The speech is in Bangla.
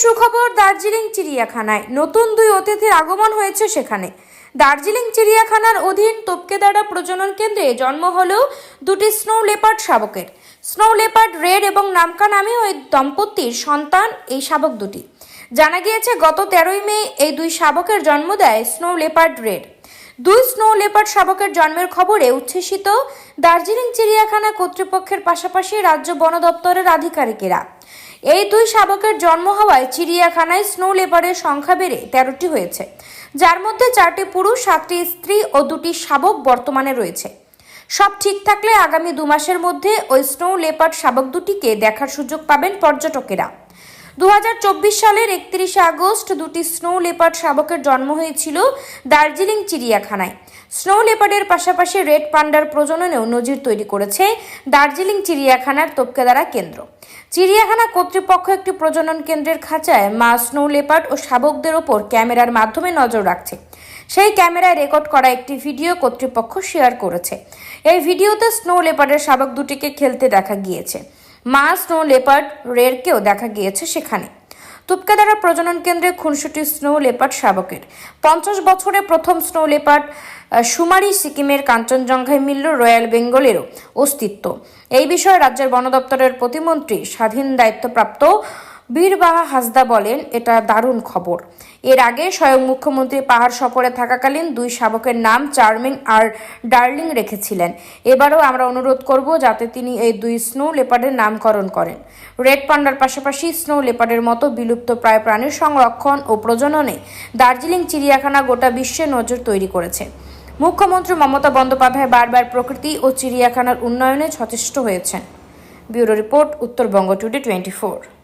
সুখবর দার্জিলিং চিড়িয়াখানায়। নতুন দুই অতিথির আগমন হয়েছে সেখানে। দার্জিলিং চিড়িয়াখানার অধীন তোপকেদারা প্রজনন কেন্দ্রে জন্ম হলেও দুটি স্নো লেপার্ড শাবকের। স্নো লেপার্ড রেড এবং নামকা নামে ওই দম্পতির সন্তান, এই শাবক দুটি। জানা গিয়েছে, গত তেরোই মে এই দুই শাবকের জন্ম দেয় স্নো লেপার্ড রেড। দুই স্নো লেপার্ড শাবকের জন্মের খবরে উচ্ছ্বসিত দার্জিলিং চিড়িয়াখানা কর্তৃপক্ষের পাশাপাশি রাজ্য বন দপ্তরের আধিকারিকেরা। এই দুই শাবকের জন্ম হওয়ায় চিড়িয়াখানায় স্নো লেপারের সংখ্যা বেড়ে তেরোটি হয়েছে। যার মধ্যে চারটি পুরুষ, সাতটি স্ত্রী ও দুটি শাবক বর্তমানে রয়েছে। সব ঠিক থাকলে আগামী দু মাসের মধ্যে ওই স্নো লেপার্ড শাবক দুটিকে দেখার সুযোগ পাবেন পর্যটকেরা। দু হাজার চব্বিশ সালের একত্রিশে আগস্ট দুটি স্নো লেপার্ড শাবকের জন্ম হয়েছিল দার্জিলিং চিড়িয়াখানায়। স্নো লেপার্ডের পাশাপাশি রেড পান্ডার প্রজননেও নজির তৈরি করেছে দার্জিলিং চিড়িয়াখানার তোপকেদারা কেন্দ্র। চিড়িয়াখানা কর্তৃপক্ষ একটি প্রজনন কেন্দ্রের খাঁচায় মা স্নো লেপার্ড ও শাবকদের ওপর ক্যামেরার মাধ্যমে নজর রাখছে। সেই ক্যামেরায় রেকর্ড করা একটি ভিডিও কর্তৃপক্ষ শেয়ার করেছে। এই ভিডিওতে স্নো লেপার্ডের শাবক দুটিকে খেলতে দেখা গিয়েছে। মা স্নো লেপার্ড রেরকেও দেখা গিয়েছে সেখানে। তুপকাদারা প্রজনন কেন্দ্রে খুনসুটি স্নো লেপার্ড শাবকের। পঞ্চাশ বছরে প্রথম স্নো লেপার্ড সুমারি সিকিমের কাঞ্চনজঙ্ঘায় মিলল রয়্যাল বেঙ্গলেরও অস্তিত্ব। এই বিষয়ে রাজ্যের বন দপ্তরের প্রতিমন্ত্রী স্বাধীন দায়িত্বপ্রাপ্ত বীরবাহা হাসদা বলেন, এটা দারুণ খবর। এর আগে স্বয়ং মুখ্যমন্ত্রী পাহাড় সফরে থাকাকালীন দুই শাবকের নাম চার্মিং আর ডার্লিং রেখেছিলেন। এবারও আমরা অনুরোধ করব যাতে তিনি এই দুই স্নো লেপার্ডের নামকরণ করেন। রেড পান্ডার পাশাপাশি স্নো লেপার্ডের মতো বিলুপ্ত প্রায় প্রাণীর সংরক্ষণ ও প্রজননে দার্জিলিং, চিড়িয়াখানা গোটা বিশ্বে নজর তৈরি করেছে। মুখ্যমন্ত্রী মমতা বন্দ্যোপাধ্যায় বারবার প্রকৃতি ও চিড়িয়াখানার উন্নয়নে সচেষ্ট হয়েছেন। Bureau report, Uttarbanga today twenty four.